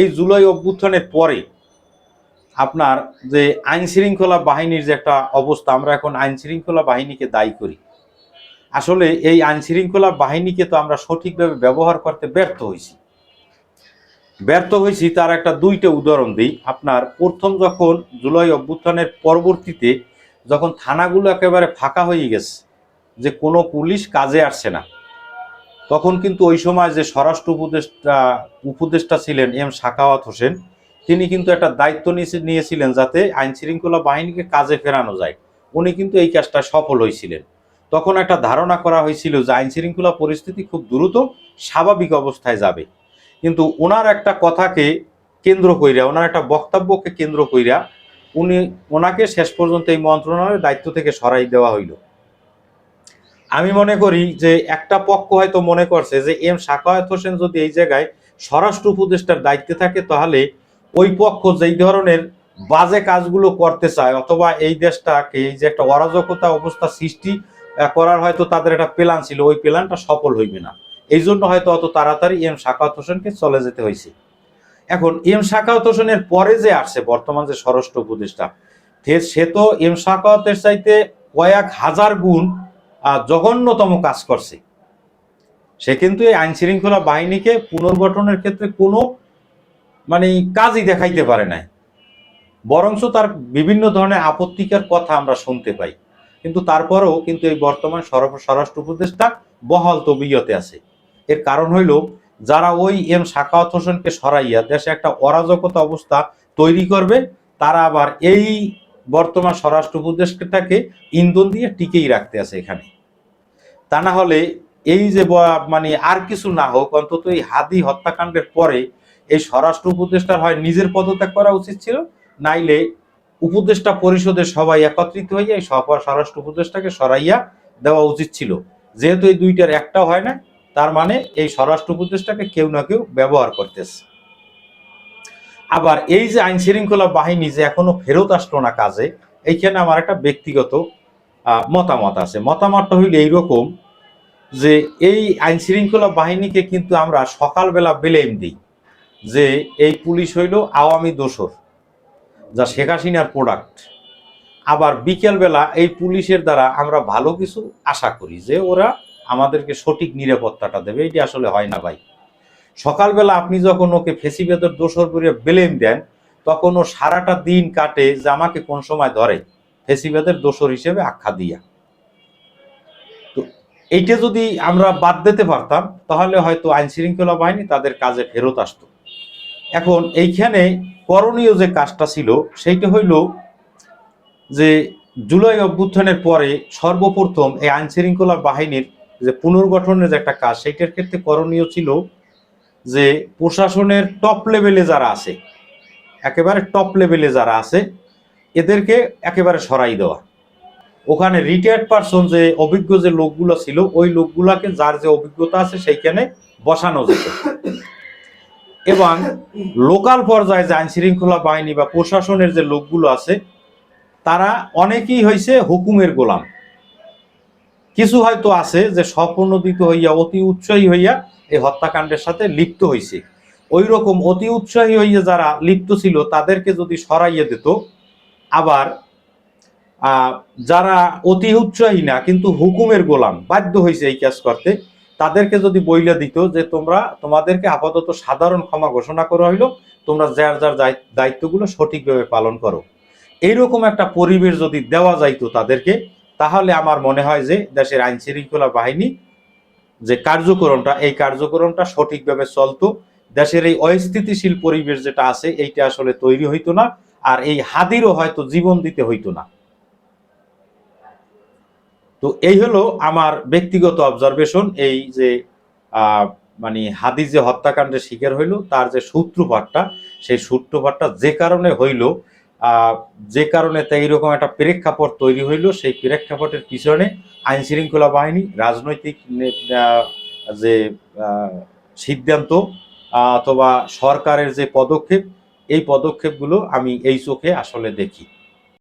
এই জুলাই অভ্যুত্থানের পরে আপনার যে আইন শৃঙ্খলা বাহিনীর যে একটা অবস্থা, আমরা এখন আইন শৃঙ্খলা বাহিনীকে দায়ী করি। আসলে এই আইন শৃঙ্খলা বাহিনীকে তো আমরা সঠিকভাবে ব্যবহার করতে ব্যর্থ হয়েছি। ব্যর্থ হয়েছি তার একটা দুইটা উদাহরণ দিই। আপনার প্রথম যখন জুলাই অভ্যুত্থানের পরবর্তীতে যখন থানাগুলো একেবারে ফাঁকা হয়ে গেছে, যে কোনো পুলিশ কাজে আসছে না তখন কিন্তু ওই সময় যে স্বরাষ্ট্র উপদেষ্টা উপদেষ্টা ছিলেন এম সাখাওয়াত হোসেন, তিনি কিন্তু একটা দায়িত্ব নিয়ে- নিয়েছিলেন যাতে আইন শৃঙ্খলা বাহিনীকে কাজে ফেরানো যায়। উনি কিন্তু এই কাজটা সফল হয়েছিলেন। তখন একটা ধারণা করা হয়েছিল যে আইন শৃঙ্খলা পরিস্থিতি খুব দ্রুত স্বাভাবিক অবস্থায় যাবে। কিন্তু ওনার একটা কথাকে কেন্দ্র কইরা ওনার একটা বক্তব্যকে কেন্দ্র কইরা, উনি ওনাকে শেষ পর্যন্ত এই মন্ত্রণালয়ের দায়িত্ব থেকে সরাই দেওয়া হইল। আমি মনে করি যে একটা পক্ষ হয়তো মনে করছে যে এম সাকায়াত হোসেন যদি এই জায়গায় স্বরাষ্ট্র উপদেষ্টার দায়িত্বে থাকে, তাহলে ওই পক্ষ যেই ধরনের বাজে কাজগুলো করতে চায়, অথবা এই দেশটাকে এই যে একটা অরাজকতা অবস্থা সৃষ্টি করার হয়তো তাদের একটা প্ল্যান ছিল, ওই প্ল্যানটা সফল হইবে না। এই জন্য হয়তো অত তাড়াতাড়ি এম সাকাওয়াত হোসেনকে চলে যেতে হয়েছে এখন এম সাকাওয়াত হোসেনের পরে যে আসছে বর্তমান যে স্বরাষ্ট্র উপদেষ্টা, সে- তো এম সাকাওয়াতের চাইতে কয়েক হাজার গুণ জঘন্যতম কাজ করছে। সে কিন্তু এই আইন শৃঙ্খলা বাহিনীকে পুনর্গঠনের ক্ষেত্রে কোনো মানে কাজই দেখাইতে পারে নাই। বরঞ্চ তার বিভিন্ন ধরনের আপত্তিকর কথা আমরা শুনতে পাই। কিন্তু তারপরেও কিন্তু এই বর্তমান স্বরাষ্ট্র উপদেষ্টা বহাল তবিয়তে আছে। এর কারণ হইল, যারা ওই এম সাকাওয়াত হোসেনকে সরাইয়া দেশে একটা অরাজকতা অবস্থা তৈরি করবে, তারা আবার এই বর্তমান স্বরাষ্ট্র উপদেষ্টাকে ইন্ধন দিয়ে টিকেই রাখতে আছে এখানে। তা না হলে এই যে মানে আর কিছু না হোক, অন্তত এই হাদি হত্যাকাণ্ডের পরে এই স্বরাষ্ট্র উপদেষ্টার হয় নিজের পদত্যাগ করা উচিত ছিল, নাইলে উপদেষ্টা পরিষদের সবাই একত্রিত হইয়া এই সব- স্বরাষ্ট্র উপদেষ্টাকে সরাইয়া দেওয়া উচিত ছিল। যেহেতু এই দুইটার একটাও হয় না, তার মানে এই স্বরাষ্ট্র উপদেষ্টাকে কেউ না কেউ ব্যবহার করতেছে। আবার এই যে আইন শৃঙ্খলা বাহিনী যে এখনও ফেরত আসলো না কাজে, এইখানে আমার একটা ব্যক্তিগত মতামত আছে। মতামতটা হইল এইরকম যে এই আইন শৃঙ্খলা বাহিনীকে কিন্তু আমরা সকালবেলা বেলেম দিই যে এই পুলিশ হইল আওয়ামী দোসর যা শেখ হাসিনার প্রোডাক্ট আবার বিকেলবেলা এই পুলিশের দ্বারা আমরা ভালো কিছু আশা করি যে ওরা আমাদেরকে সঠিক নিরাপত্তাটা দেবে। এটি আসলে হয় না ভাই। সকালবেলা আপনি যখন ওকে ফেসিবেদর দোসর করে বেলেম দেন, তখন ও সারাটা দিন কাটে যে আমাকে কোন সময় ধরে ফেসিবেদের দোষর হিসেবে আখ্যা দিয়া। তো এইটা যদি আমরা বাদ দিতে পারতাম, তাহলে হয়তো আইন শৃঙ্খলা বাহিনী তাদের কাজে ফেরত আসতো। এখন এইখানে করণীয় যে কাজটা ছিল, সেইটা হইল যে জুলাই অভ্যুত্থানের পরে সর্বপ্রথম এই আইন শৃঙ্খলা বাহিনীর যে পুনর্গঠনের যে একটা কাজ, সেইটার ক্ষেত্রে করণীয় ছিল যে প্রশাসনের টপ লেভেলে যারা আছে, একেবারে টপ লেভেলে যারা আছে, এদেরকে একেবারে সরাই দেওয়া। ওখানে রিটায়ার্ড পারসন যে অভিজ্ঞ যে লোকগুলো ছিল, ওই লোকগুলাকে যার যে অভিজ্ঞতা আছে সেইখানে বসানো যেত। এবং লোকাল পর্যায়ে যে আইন শৃঙ্খলা বাহিনী বা প্রশাসনের যে লোকগুলো আছে, তারা অনেকেই হয়েছে হুকুমের গোলাম। কিছু হয়তো আছে যে স্বপ্রণোদিত হইয়া, অতি উৎসাহী হইয়া এই হত্যাকাণ্ডের সাথে লিপ্ত হয়েছে ওই রকম অতি উৎসাহী হইয়া যারা লিপ্ত ছিল, তাদেরকে যদি সরাইয়ে দিত, আবার যারা অতি উৎসাহী না, কিন্তু হুকুমের গোলাম, বাধ্য হয়েছে এই কাজ করতে, তাদেরকে যদি বইলে দিত যে তোমরা, তোমাদেরকে আপাতত সাধারণ ক্ষমা ঘোষণা করা হইল, তোমরা যার যার দায়িত্ব- দায়িত্বগুলো সঠিকভাবে পালন করো। এইরকম একটা পরিবেশ যদি দেওয়া যাইতো তাদেরকে তাহলে আমার মনে হয় যে দেশের আইন শৃঙ্খলা বাহিনী যে কার্যক্রমটা, এই কার্যক্রমটা সঠিকভাবে চলতো। দেশের এই অস্থিতিশীল পরিবেশ যেটা আছে, এইটা আসলে তৈরি হইতো না, আর এই হাদিরও হয়তো জীবন দিতে হইতো না। তো এই হলো আমার ব্যক্তিগত অবজারভেশন এই যে মানে হাদি যে হত্যাকাণ্ডের শিকার হইল, তার যে সূত্রপাতটা, সেই সূত্রপাতটা যে কারণে হইল যে কারণে তাই এইরকম একটা প্রেক্ষাপট তৈরি হইল, সেই প্রেক্ষাপটের পিছনে আইন শৃঙ্খলা বাহিনী, রাজনৈতিক যে সিদ্ধান্ত অথবা সরকারের যে পদক্ষেপ, এই পদক্ষেপগুলো আমি এই চোখে আসলে দেখি।